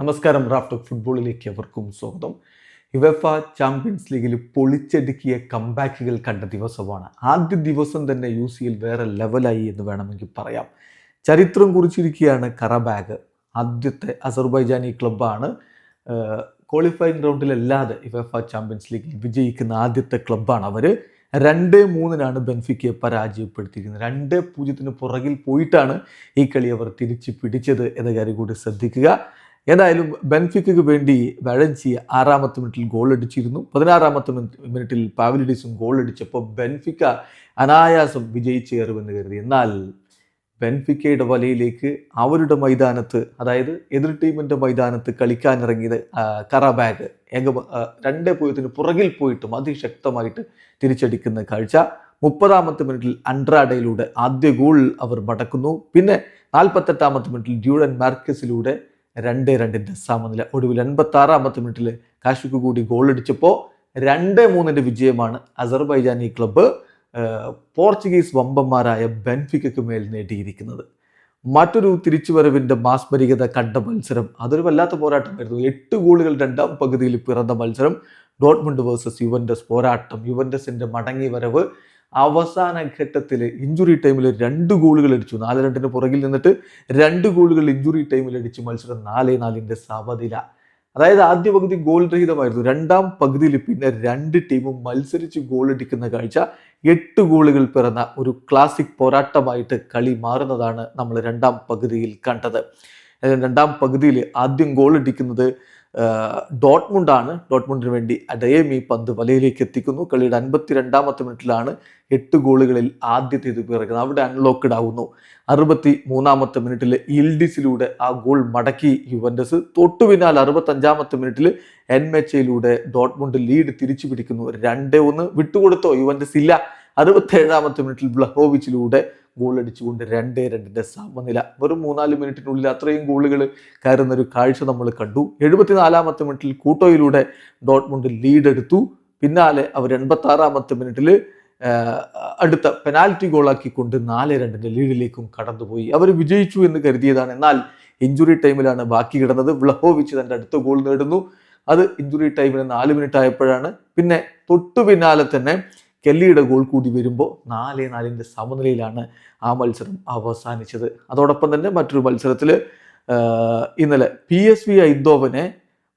നമസ്കാരം റാഫ്റ്റ് ഫുട്ബോളിലേക്ക് അവർക്കും സ്വാഗതം. യുവഫ ചാമ്പ്യൻസ് ലീഗിൽ പൊളിച്ചടുക്കിയ കംബാക്കുകൾ കണ്ട ദിവസമാണ്. ആദ്യ ദിവസം തന്നെ യു സിയിൽ വേറെ ലെവലായി എന്ന് വേണമെങ്കിൽ പറയാം. ചരിത്രം കുറിച്ചിരിക്കുകയാണ് കറബാഗ്. ആദ്യത്തെ അസർബൈജാനി ക്ലബ്ബാണ്. ക്വാളിഫയിങ് റൗണ്ടിലല്ലാതെ യുവഫ ചാമ്പ്യൻസ് ലീഗിൽ വിജയിക്കുന്ന ആദ്യത്തെ ക്ലബ്ബാണ് അവർ രണ്ട് മൂന്നിനാണ് ബെൻഫിക്കയെ പരാജയപ്പെടുത്തിയിരിക്കുന്നത്. രണ്ട് പൂജ്യത്തിന് പുറകിൽ പോയിട്ടാണ് ഈ കളി അവർ തിരിച്ച് പിടിച്ചത് എന്ന കാര്യം കൂടി ശ്രദ്ധിക്കുക. ഏതായാലും ബെൻഫിക്കു വേണ്ടി വഴഞ്ചി ആറാമത്തെ മിനിറ്റിൽ ഗോൾ അടിച്ചിരുന്നു. പതിനാറാമത്തെ മിനിറ്റിൽ പാവലിഡീസും ഗോൾ അടിച്ചപ്പോൾ ബെൻഫിക്ക അനായാസം വിജയിച്ചേറുമെന്ന് കരുതി. എന്നാൽ ബെൻഫിക്കയുടെ വലയിലേക്ക് അവരുടെ മൈതാനത്ത് അതായത് എതിർ ടീമിന്റെ മൈതാനത്ത് കളിക്കാനിറങ്ങിയത് കറബാഗ്. ഏക രണ്ടേ പൂജ്യത്തിന് പുറകിൽ പോയിട്ടും അതിശക്തമായിട്ട് തിരിച്ചടിക്കുന്ന കാഴ്ച. മുപ്പതാമത്തെ മിനിറ്റിൽ അൻഡ്രാഡയിലൂടെ ആദ്യ ഗോൾ അവർ മടക്കുന്നു. പിന്നെ നാൽപ്പത്തെട്ടാമത്തെ മിനിറ്റിൽ ഡ്യൂഡൻ മാർക്കസിലൂടെ രണ്ട് രണ്ടിന്റെ സമനില ഒടുവിൽ എൺപത്തി ആറാമത്തെ മിനിറ്റിൽ കാശ്മിക്ക് കൂടി ഗോൾ അടിച്ചപ്പോൾ രണ്ട് മൂന്നിന്റെ വിജയമാണ് അസർബൈജാനി ക്ലബ്ബ് പോർച്ചുഗീസ് വമ്പന്മാരായ ബെൻഫിക്കയ്ക്ക് മേൽ നേടിയിരിക്കുന്നത്. മറ്റൊരു തിരിച്ചുവരവിന്റെ മാസ്മരികത കണ്ട മത്സരം അതൊരു വല്ലാത്ത പോരാട്ടമായിരുന്നു. എട്ട് ഗോളുകൾ രണ്ടാം പകുതിയിൽ പിറന്ന മത്സരം ഡോട്ട്മുണ്ട് വേഴ്സസ് യുവൻഡസ് പോരാട്ടം. യുവൻഡസിന്റെ മടങ്ങി വരവ് അവസാന ഘട്ടത്തിൽ ഇഞ്ചുറി ടൈമിൽ രണ്ട് ഗോളുകൾ അടിച്ചു. നാല് രണ്ടിന് പുറകിൽ നിന്നിട്ട് രണ്ട് ഗോളുകൾ ഇഞ്ചുറി ടൈമിൽ അടിച്ച് മത്സരം നാല് നാലിന്റെ സമനില അതായത് ആദ്യ പകുതി ഗോൾ രഹിതമായിരുന്നു. രണ്ടാം പകുതിയിൽ പിന്നെ രണ്ട് ടീമും മത്സരിച്ച് ഗോളടിക്കുന്ന കാഴ്ച എട്ട് ഗോളുകൾ പിറന്ന ഒരു ക്ലാസിക് പോരാട്ടമായിട്ട് കളി മാറുന്നതാണ് നമ്മൾ രണ്ടാം പകുതിയിൽ കണ്ടത്. രണ്ടാം പകുതിയിൽ ആദ്യം ഗോൾ അടിക്കുന്നത് ഡോട്ട്മുണ്ടാണ്. ഡോട്ട്മുണ്ടിന് വേണ്ടി അഡയമി പന്ത് വലയിലേക്ക് എത്തിക്കുന്നു. കളിയുടെ അൻപത്തി രണ്ടാമത്തെ മിനിറ്റിലാണ് എട്ട് ഗോളുകളിൽ ആദ്യത്തേത് പിറക്കുന്നത്. അവിടെ അൺലോക്കഡ് ആവുന്നു. അറുപത്തി മൂന്നാമത്തെ മിനിറ്റിൽ ഇൽഡിസിലൂടെ ആ ഗോൾ മടക്കി യുവൻഡസ്. തൊട്ടു പിന്നാൽ അറുപത്തഞ്ചാമത്തെ മിനിറ്റിൽ എൻ എൻമെച്ചയിലൂടെ ഡോട്ട്മുണ്ട് ലീഡ് തിരിച്ചു പിടിക്കുന്നു. രണ്ടേ ഒന്ന്. വിട്ടുകൊടുത്തോ? യുവൻഡസ് ഇല്ല. അറുപത്തേഴാമത്തെ മിനിറ്റിൽ ബ്ലഹോവിച്ചിലൂടെ ഗോൾ അടിച്ചുകൊണ്ട് രണ്ടേ രണ്ടിന്റെ സമനില. വെറും മൂന്നാൽ മിനിറ്റിനുള്ളിൽ അത്രയും ഗോളുകൾ കയറുന്ന ഒരു കാഴ്ച നമ്മൾ കണ്ടു. എഴുപത്തിനാലാമത്തെ മിനിറ്റിൽ കൂട്ടോയിലൂടെ ഡോട്ട്മുണ്ട് ലീഡ് എടുത്തു പിന്നാലെ അവർ എൺപത്തി ആറാമത്തെ മിനിറ്റിൽ അടുത്ത പെനാൽറ്റി ഗോളാക്കിക്കൊണ്ട് നാല് രണ്ടിന്റെ ലീഡിലേക്കും കടന്നുപോയി. അവർ വിജയിച്ചു എന്ന് കരുതിയതാണ്. എന്നാൽ ഇഞ്ചുറി ടൈമിലാണ് ബാക്കി കിടന്നത്. വ്ലഹോവിച്ച് തന്റെ അടുത്ത ഗോൾ നേടുന്നു. അത് ഇഞ്ചുറി ടൈമിന് നാല് മിനിറ്റ് ആയപ്പോഴാണ് പിന്നെ തൊട്ടു പിന്നാലെ തന്നെ കെല്ലിയുടെ ഗോൾ കൂടി വരുമ്പോൾ നാല് നാലിന്റെ സമനിലയിലാണ് ആ മത്സരം അവസാനിച്ചത്. അതോടൊപ്പം തന്നെ മറ്റൊരു മത്സരത്തിൽ ഇന്നലെ പി എസ് വി ഐദോവനെ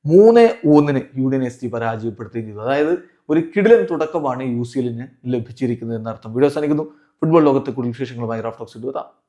മൂന്ന് ഒന്നിന് യൂണിയൻ എസ് ടി പരാജയപ്പെടുത്തുകയും ചെയ്തു അതായത് ഒരു കിടിലൻ തുടക്കമാണ് യു സി എല്ലിന് ലഭിച്ചിരിക്കുന്നത് എന്നർത്ഥം. വീഡിയോ അവസാനിക്കുന്നു. ഫുട്ബോൾ ലോകത്തെ കൂടുതൽ വിശേഷങ്ങളുമായി റാഫ്റ്റോക്സ് ഇടുക.